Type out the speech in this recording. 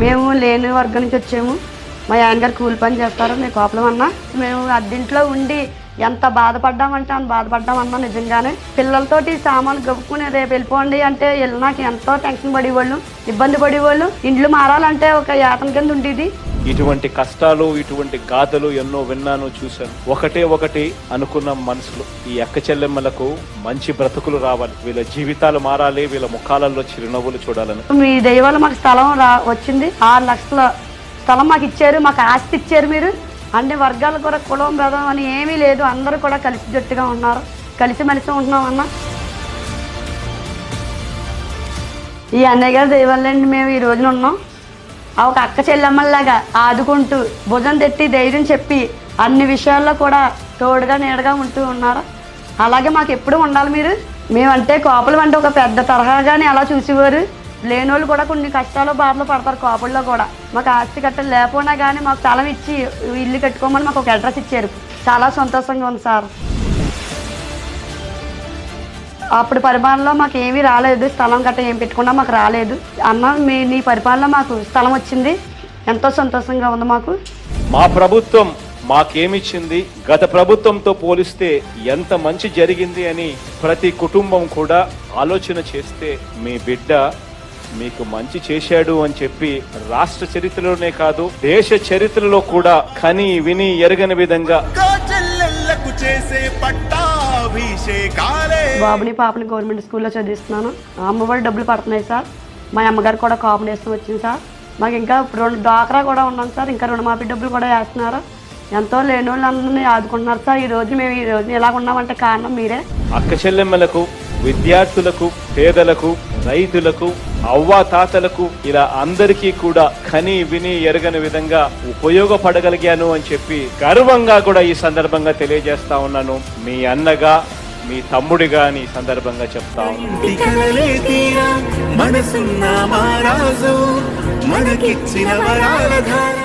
మేము లేని వర్గం నుంచి వచ్చాము. మా ఆయన గారు కూలి పని చేస్తారు మీ కోపలం అన్న. మేము అద్దింట్లో ఉండి ఎంత బాధపడ్డామంటే అంత బాధపడ్డామన్నా నిజంగానే. పిల్లలతోటి సామాన్లు గప్పుకుని రేపు వెళ్ళిపోండి అంటే వెళ్ళి నాకు ఎంతో టెన్షన్ పడేవాళ్ళు ఇబ్బంది పడేవాళ్ళు. ఇండ్లు మారాలంటే ఒక యాతన కింద ఉండేది. ఇటువంటి కష్టాలు ఇటువంటి గాథలు ఎన్నో విన్నాను చూశాను. ఒకటే ఒకటి అనుకున్న మనసులో ఈ అక్క చెల్లెమ్మలకు మంచి బ్రతుకులు రావాలి. వీళ్ళ జీవితాలు మారాలి వీళ్ళ ముఖాలలో చిరునవ్వులు చూడాలని. మీ దైవాలు మాకు స్థలం రా వచ్చింది. ఆరు లక్షల స్థలం మాకు ఇచ్చారు మాకు ఆస్తి ఇచ్చారు మీరు. అన్ని వర్గాలు కూడా కులం భేదం అని ఏమీ లేదు. అందరూ కూడా కలిసి జట్టుగా ఉన్నారు. కలిసిమెలిసి ఉంటున్నాం అన్న. ఈ అన్నయ్య గారి దైవాలండి మేము ఈ రోజున ఉన్నాం. ఒక అక్క చెల్లెమ్మల్లాగా ఆదుకుంటూ భుజం తెట్టి ధైర్యం చెప్పి అన్ని విషయాల్లో కూడా తోడుగా నీడగా ఉంటూ ఉన్నారు? అలాగే మాకు ఎప్పుడు ఉండాలి మీరు? మేమంటే కోపలు అంటే ఒక పెద్ద తరహాగానే అలా చూసేవారు. లేనోళ్ళు కూడా కొన్ని కష్టాలు బాధలు పడతారు కోపల్లో కూడా. మాకు ఆస్తి కట్టలు లేకపోయినా కానీ మాకు స్థలం ఇచ్చి ఇల్లు కట్టుకోమని మాకు ఒక అడ్రస్ ఇచ్చారు. చాలా సంతోషంగా ఉంది సార్. అప్పుడు పరిపాలనలో మాకు ఏమీ రాలేదు. స్థలం గట్ట ఏం పెట్టుకున్నా మాకు రాలేదు. అన్న మీ నీ పరిపాలన మాకు స్థలం వచ్చింది. ఎంతో సంతోషంగా ఉంది మాకు. మా ప్రభుత్వం మాకేమిచ్చింది? గత ప్రభుత్వంతో పోలిస్తే ఎంత మంచి జరిగింది అని ప్రతి కుటుంబం కూడా ఆలోచన చేస్తే మీ బిడ్డ మీకు మంచి చేశాడు అని చెప్పి రాష్ట్ర చరిత్రలోనే కాదు దేశ చరిత్రలో కూడా కని విని ఎరగని విధంగా చేసే పట్టాభిషేకాలే బాబుని పాపని గవర్నమెంట్ స్కూల్లో చదివిస్తున్నాను. అమ్మఒడి డబ్బులు పడుతున్నాయి సార్. మా అమ్మగారు కూడా కాంపిటీషన్ వచ్చింది సార్. మాకు ఇంకా రెండు డ్వాక్రా కూడా ఉన్నాం సార్. ఇంకా రుణమాఫీ డబ్బులు కూడా వేస్తున్నారు. ఎంతో లేని వాళ్ళందరినీ ఆదుకుంటున్నారు సార్. ఈ రోజు మేము ఈ రోజు ఎలా ఉన్నామంటే కారణం మీరే. అక్క చెల్లెమ్మలకు విద్యార్థులకు పేదలకు రైతులకు అవ్వా తాతలకు ఇలా అందరికీ కూడా కని విని ఎరగని విధంగా ఉపయోగపడగలిగాను అని చెప్పి గర్వంగా కూడా ఈ సందర్భంగా తెలియజేస్తా ఉన్నాను. మీ అన్నగా మీ తమ్ముడిగా అని ఈ సందర్భంగా చెప్తా ఉన్నాను. మనసున్న మారాజు మనకిచ్చిన